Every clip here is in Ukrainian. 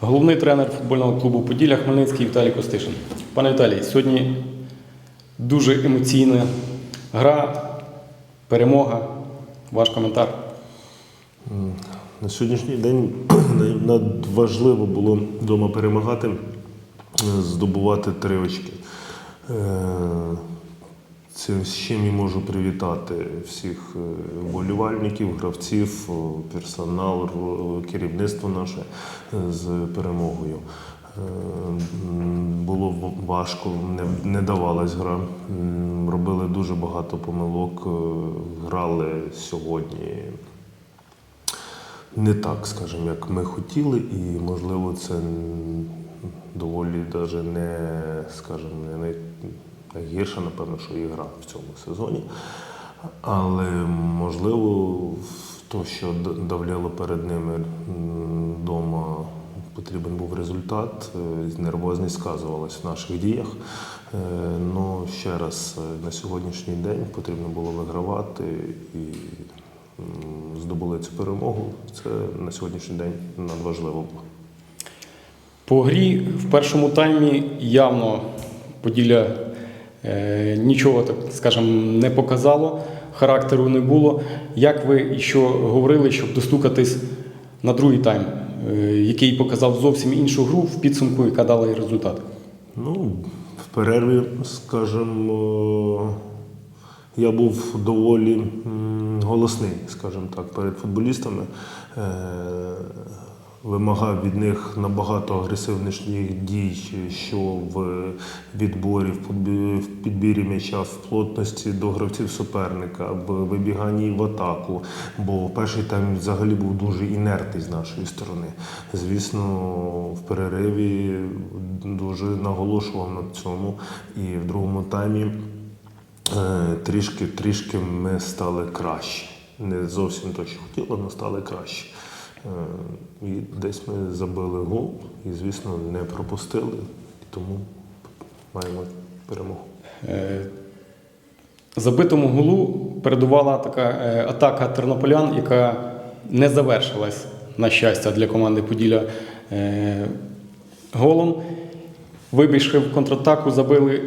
головний тренер футбольного клубу Поділля Хмельницький Віталій Костишин. Пане Віталій, сьогодні дуже емоційна гра, перемога. Ваш коментар. На сьогоднішній день надважливо було вдома перемагати, е, здобувати три очки. Е, Це з чим і можу привітати всіх е, вболівальників, гравців, персонал, керівництво наше е, з перемогою. Е, Було важко, не, не давалась гра. Робили дуже багато помилок, е, грали сьогодні не так, скажімо, як ми хотіли, і можливо це доволі даже не, скажімо, не найгірша, напевно, що і гра в цьому сезоні. Але можливо, то, що давляло перед ними вдома, потрібен був результат, е, нервозність сказувалась в наших діях. Е, Ну, ще раз, е, на сьогоднішній день потрібно було вигравати і здобули цю перемогу. Це на сьогоднішній день надважливо було. По грі в першому таймі явно Поділля е, нічого, так скажемо, не показало, характеру не було. Як ви і що говорили, щоб достукатись на другий тайм, е, який показав зовсім іншу гру в підсумку, яка дала і результат? Ну, в перерві, скажімо, я був доволі голосний, скажімо так, перед футболістами. Е, Вимагав від них набагато агресивніших дій, що в відборі, в підбі- в підбірі м'яча, в плотності до гравців суперника, в вибіганні в атаку. Бо перший тайм взагалі був дуже інертний з нашої сторони. Звісно, в перериві дуже наголошував на цьому. І в другому таймі е, трішки, трішки ми стали краще. Не зовсім то, що хотіли, але стали краще. Е, І десь ми забили гол, і, звісно, не пропустили, і тому маємо перемогу. Е, Забитому голу передувала така е, атака тернополян, яка не завершилась, на щастя, для команди Поділля голом. Вибігши в контратаку, забили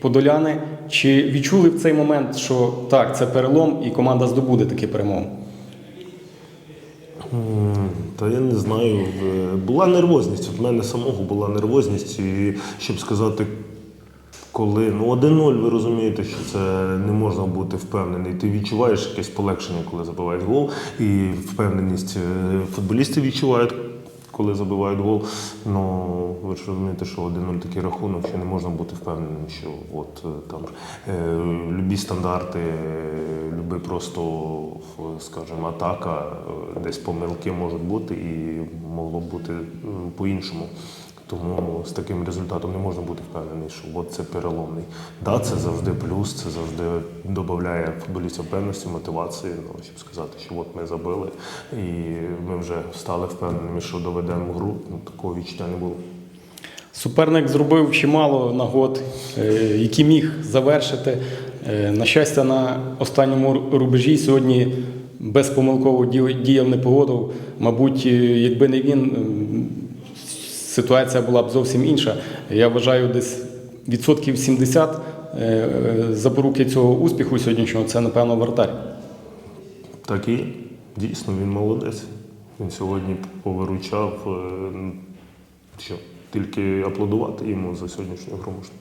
подоляни. Чи відчули в цей момент, що так, це перелом, і команда здобуде таки перемогу? Та я не знаю. е, Була нервозність. В мене самого була нервозність, і щоб сказати, коли ну 1-0, ви розумієте, що це не можна бути впевнений. Ти відчуваєш якесь полегшення, коли забивають гол, і впевненість е, футболісти відчувають. Коли забивають гол, ну ви ж розумієте, що 1-0 такий рахунок, що не можна бути впевненим, що от е, там е, любі стандарти, е, люби просто, скажімо, атака, е, десь помилки можуть бути і могло б бути по-іншому. Тому з таким результатом не можна бути впевнений, що от це переломний. Да, це завжди плюс, це завжди додає футболістів певності, мотивації, ну, щоб сказати, що от ми забили, і ми вже стали впевненими, що доведемо гру. Ну, такого відчуття не було. Суперник зробив чимало нагод, е, які міг завершити. Е, На щастя, на останньому рубежі сьогодні безпомилково діяв- непогодов. Мабуть, е, якби не він, ситуація була б зовсім інша. Я вважаю, десь відсотків 70 е, запоруки цього успіху сьогоднішнього це, напевно, вратар. Так і дійсно він молодець. Він сьогодні повиручав. е, Що тільки аплодувати йому за сьогоднішню гру можна.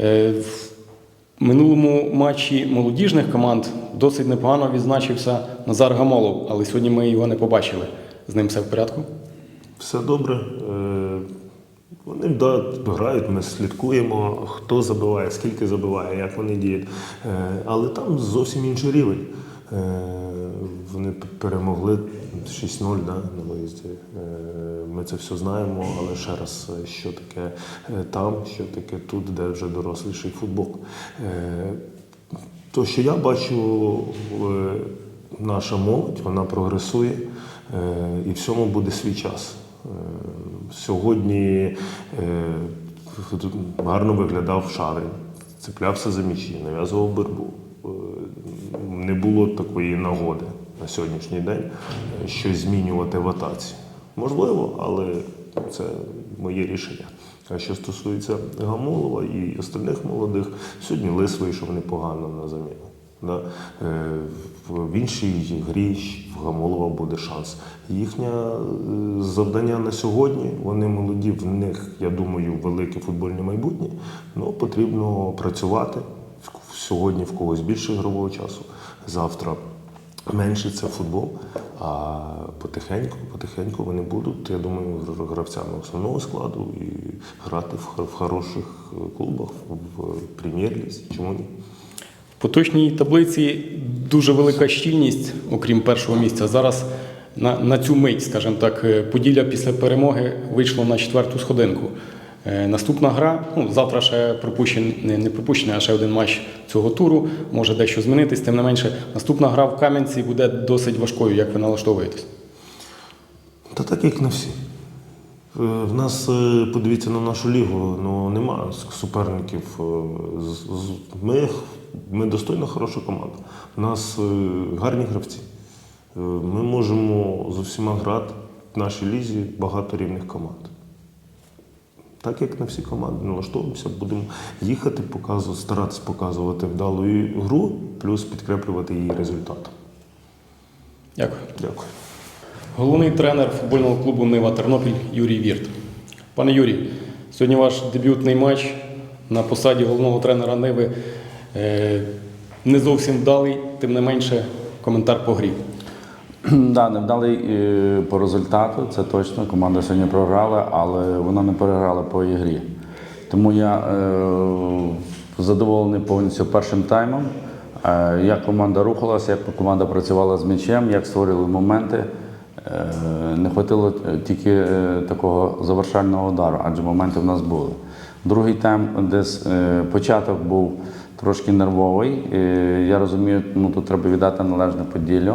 Е, В минулому матчі молодіжних команд досить непогано відзначився Назар Гамолов, але сьогодні ми його не побачили. З ним все в порядку. Все добре. Е, Вони да, грають, ми слідкуємо, хто забиває, скільки забиває, як вони діють. Е, Але там зовсім інший рівень. Е, Вони перемогли 6-0 да, на виїзді. Ми це все знаємо, але ще раз, що таке там, що таке тут, де вже доросліший футбол. То, що я бачу, наша молодь, вона прогресує і всьому буде свій час. Сьогодні е, гарно виглядав Шарин, цеплявся за м'ячі, нав'язував боротьбу. Е, Не було такої нагоди на сьогоднішній день е, щось змінювати в атаці. Можливо, але це моє рішення. А що стосується Гамолова і остальних молодих, сьогодні Лис вийшов непогано на заміну. Е, в- іншій грі в Гамолова буде шанс. Їхнє е, завдання на сьогодні, вони молоді, в них, я думаю, велике футбольне майбутнє. Ну, потрібно працювати. Сьогодні в когось більше ігрового часу, завтра менше це футбол. А потихеньку, потихеньку вони будуть, я думаю, гравцями основного складу і грати в, хороших клубах в прем'єр-лізі. Чому ні? Поточній таблиці дуже велика щільність, окрім першого місця. Зараз на, на цю мить, скажімо так, е, Поділля після перемоги вийшло на четверту сходинку. Е, Наступна гра, ну, завтра ще пропущений, не, не пропущений, а ще один матч цього туру. Може дещо змінитись, тим не менше. Наступна гра в Кам'янці буде досить важкою, як ви налаштовуєтесь. Та так як на всі. Е, В нас, подивіться на нашу лігу, ну нема с- суперників. Ми, ми достойна хороша команда. У нас е, гарні гравці. Е, Ми можемо з усіма грати в нашій лізі багато рівних команд. Так як на всі команди, налаштовуємося, будемо їхати, показувати, старатися показувати вдалу гру, плюс підкреплювати її результатом. Дякую. Дякую. Головний тренер футбольного клубу Нива Тернопіль Юрій Вірт. Пане Юрій, сьогодні ваш дебютний матч на посаді головного тренера Niви. Е, Не зовсім вдалий, тим не менше, коментар по грі. Да, невдалий е, по результату, це точно. Команда сьогодні програла, але вона не переграла по ігрі. Тому я е, задоволений повністю першим таймом. Як команда рухалася, як команда працювала з м'ячем, як створили моменти. Не хватило тільки такого завершального удару, адже моменти в нас були. Другий тайм, десь початок був трошки нервовий. Я розумію, ну тут треба віддати належне поділлю.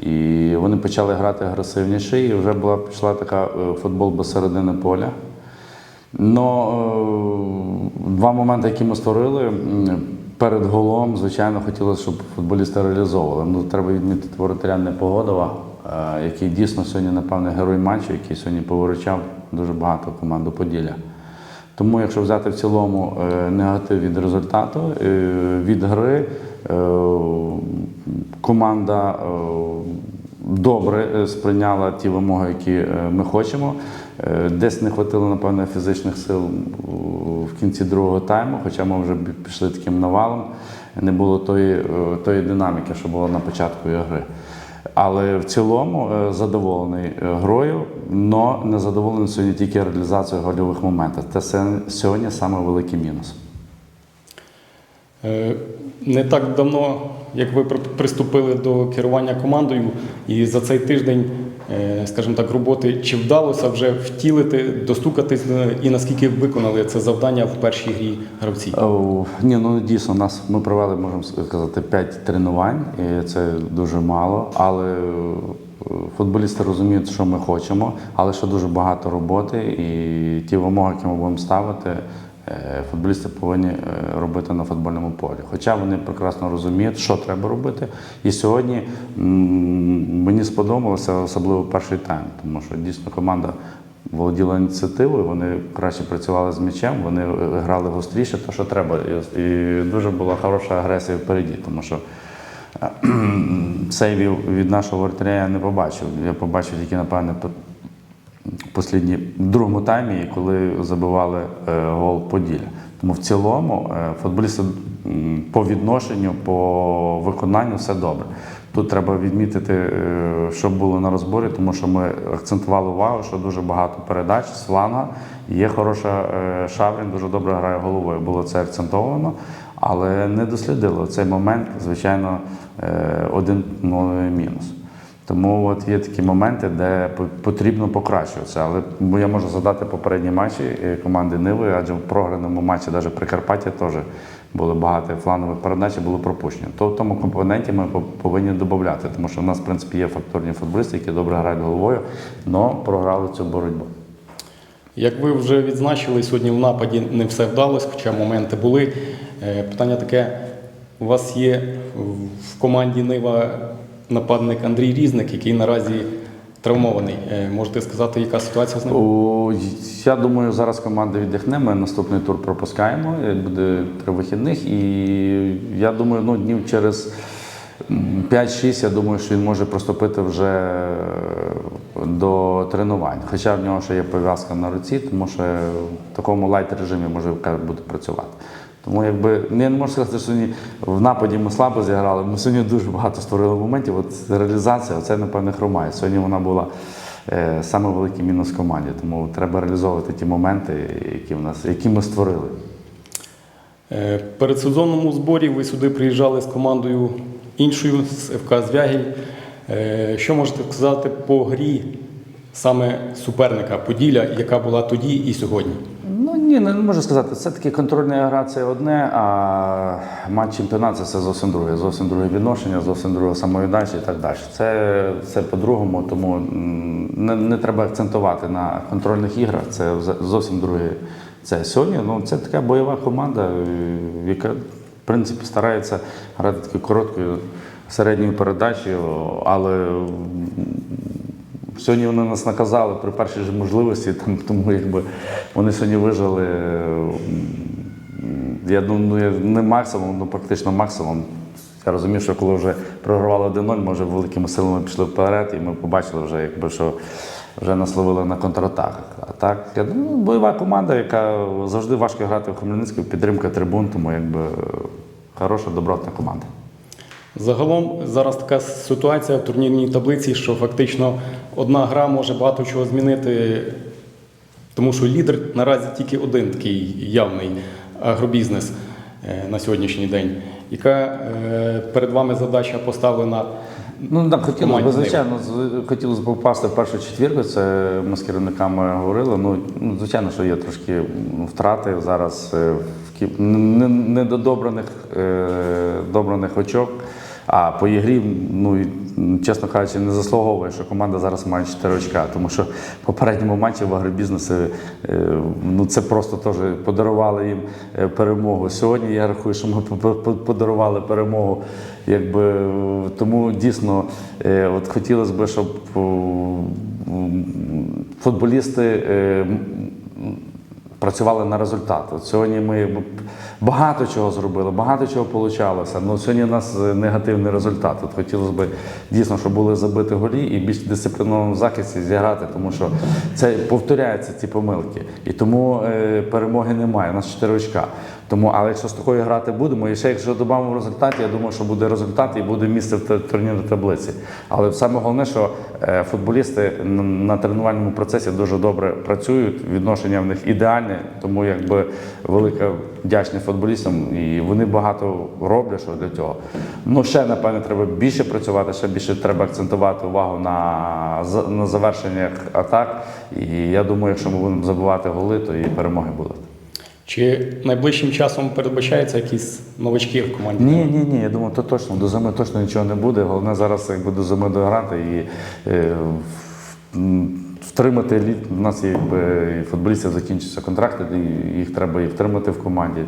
І вони почали грати агресивніше, і вже була пішла така е, футбол без середини поля. Но е, два моменти, які ми створили перед голом, звичайно, хотілося, щоб футболісти реалізовували. Ну, треба відмітити воротаря Непогодова, е, який дійсно сьогодні, напевне, герой матчу, який сьогодні повиручав дуже багато команду Поділля. Тому, якщо взяти в цілому е, негатив від результату, е, від гри, е, команда добре сприйняла ті вимоги, які ми хочемо. Десь не хватило, напевно, фізичних сил в кінці другого тайму, хоча ми вже пішли таким навалом. Не було тої, тої динаміки, що було на початку гри. Але в цілому е, задоволений е, грою, але не задоволений сьогодні тільки реалізацією гольових моментів. Це сьогодні саме великий мінус. Е, Не так давно, як ви приступили до керування командою, і за цей тиждень, скажімо так, роботи, чи вдалося вже втілити, достукатись е, і наскільки виконали це завдання в першій грі гравці? О, ні, ну дійсно, нас ми провели, можемо сказати, 5 тренувань, і це дуже мало. Але е, футболісти розуміють, що ми хочемо, але ще дуже багато роботи, і ті вимоги, які ми будемо ставити. Е, Футболісти повинні е, робити на футбольному полі. Хоча вони прекрасно розуміють, що треба робити. І сьогодні мені сподобалося особливо перший тайм, тому що дійсно команда володіла ініціативою, вони краще працювали з м'ячем, вони е, грали гостріше, то що треба. І, дуже була хороша агресія впереді, тому що сейвів від нашого воротаря я не побачив. Я побачив тільки, напевне, послідні, другому таймі, коли забивали е, гол Поділля. Тому в цілому е, футболісти по відношенню, по виконанню все добре. Тут треба відмітити, е, що було на розборі, тому що ми акцентували увагу, що дуже багато передач з. Є хороша Шаврін, дуже добре грає головою. Було це акцентовано, але не дослідили цей момент, звичайно, один ну, мінус. Тому от є такі моменти, де потрібно покращуватися. Але я можу задати попередні матчі е, команди Ниви, адже в програному матчі, навіть Прикарпаття, теж було багато фланових передач було пропущено. То в тому компоненті ми повинні додати, тому що в нас, в принципі, є факторні футболісти, які добре грають головою, але програли цю боротьбу. Як ви вже відзначили, сьогодні в нападі не все вдалося, хоча моменти були. Е, Питання таке: у вас є в команді Нива нападник Андрій Різник, який наразі травмований. Е, Можете сказати, яка ситуація з ним? О, я думаю, зараз команда віддихне. Ми наступний тур пропускаємо. е, Буде три вихідних. І я думаю, ну днів через м, 5-6, я думаю, що він може приступити вже е, до тренувань. Хоча в нього ще є пов'язка на руці, тому що в такому лайт режимі може буде працювати. Тому якби ну, я не можу сказати, що сьогодні в нападі ми слабо зіграли. Ми сьогодні дуже багато створили моментів. От реалізація, це напевне хромає. Сьогодні вона була е, саме великий мінус команді. Тому треба реалізовувати ті моменти, які в нас, які ми створили. Е, Перед сезонному зборі ви сюди приїжджали з командою іншою з ФК Звягіль. Е, Що можете сказати по грі саме суперника Поділля, яка була тоді і сьогодні? Ні, не можу сказати. Це таки контрольна гра це одне, а матч чемпіонату це зовсім друге. Зовсім друге відношення, зовсім друга самовіддача і так далі. Це, це по-другому, тому не, не треба акцентувати на контрольних іграх. Це зовсім друге. Це сьогодні. Ну це така бойова команда, е, яка в принципі старається грати такою короткою середньою передачею, але Сьогодні вони нас наказали при першій ж можливості, там, тому якби вони сьогодні вижили. Я думаю, не максимум, ну практично максимум. Я розумів, що коли вже програвали 1-0, може великими силами пішли вперед, і ми побачили вже, якби що вже нас ловили на контратаках. А так, я думаю, бойова команда, яка завжди важко грати в Хмельницькому, підтримка трибун, тому якби хороша, добротна команда. Загалом зараз така ситуація в турнірній таблиці, що фактично одна гра може багато чого змінити, тому що лідер наразі тільки один такий явний агробізнес е, на сьогоднішній день. Яка е, перед вами задача поставлена? Ну так, хотілося б, звичайно, хотілося б попасти в першу четвірку. Це ми з керівниками говорили. Ну, ну, звичайно, що є трошки втрати зараз е, в не- недодобраних добраних очок. А по ігрі, ну і, чесно кажучи, не заслуговує, що команда зараз має 4 очка, тому що в попередньому матчі в агробізнесі е, ну це просто теж подарували їм е, перемогу. Сьогодні я рахую, що ми по- по- подарували перемогу. Якби тому дійсно, е, от хотілося б, щоб футболісти. Працювали на результат. От сьогодні ми багато чого зробили, багато чого получалося. але сьогодні у нас негативний результат. От хотілося б дійсно, щоб були забиті голі і більш дисциплінованому захисті зіграти, тому що це повторяються ці помилки. І тому е, перемоги немає. У нас 4 очка. Тому, але якщо з такою грати будемо, і ще якщо додамо в результаті, я думаю, що буде результат і буде місце в турнірній таблиці. Але саме головне, що е, футболісти на- тренувальному процесі дуже добре працюють, відношення в них ідеальне, тому якби велика вдячність футболістам, і вони багато роблять що для цього. Ну ще напевне треба більше працювати, ще більше треба акцентувати увагу на, на завершеннях атак. І я думаю, якщо ми будемо забивати голи, то і перемоги будуть. Чи найближчим часом передбачаються якісь новачки в команді? Ні, ні, ні. Я думаю, то точно до зими точно нічого не буде. Головне зараз якби до зими дограти і е, втримати лід. У нас якби футболістів закінчуються контракти, і їх треба і втримати в команді,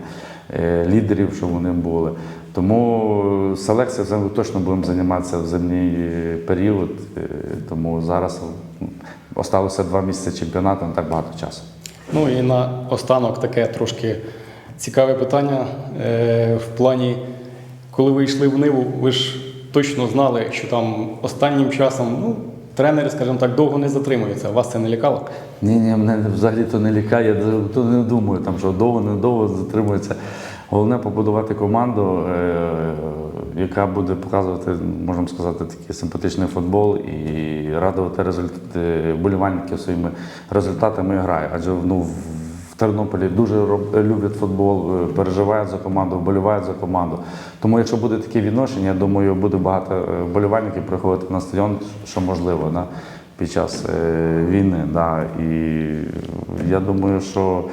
е, лідерів, щоб вони були. Тому селекція точно будемо займатися в зимній період. е, Тому зараз осталося два місяці чемпіонату, не так багато часу. Ну і на останок таке трошки цікаве питання е, в плані, коли ви йшли в Ниву, ви ж точно знали, що там останнім часом ну, тренери, скажімо так, довго не затримуються. Вас це не лякало? Ні, ні, мене взагалі то не лякає, то не думаю, там, що довго, не довго затримується. Головне побудувати команду, е, яка буде показувати, можемо сказати, такий симпатичний футбол і радувати результати болівальників своїми результатами грає. Адже ну, в Тернополі дуже люблять футбол, е, переживають за команду, вболівають за команду. Тому, якщо буде таке відношення, я думаю, буде багато е, вболівальників приходити на стадіон, що можливо. Да? під час е, війни. Да. І я думаю, що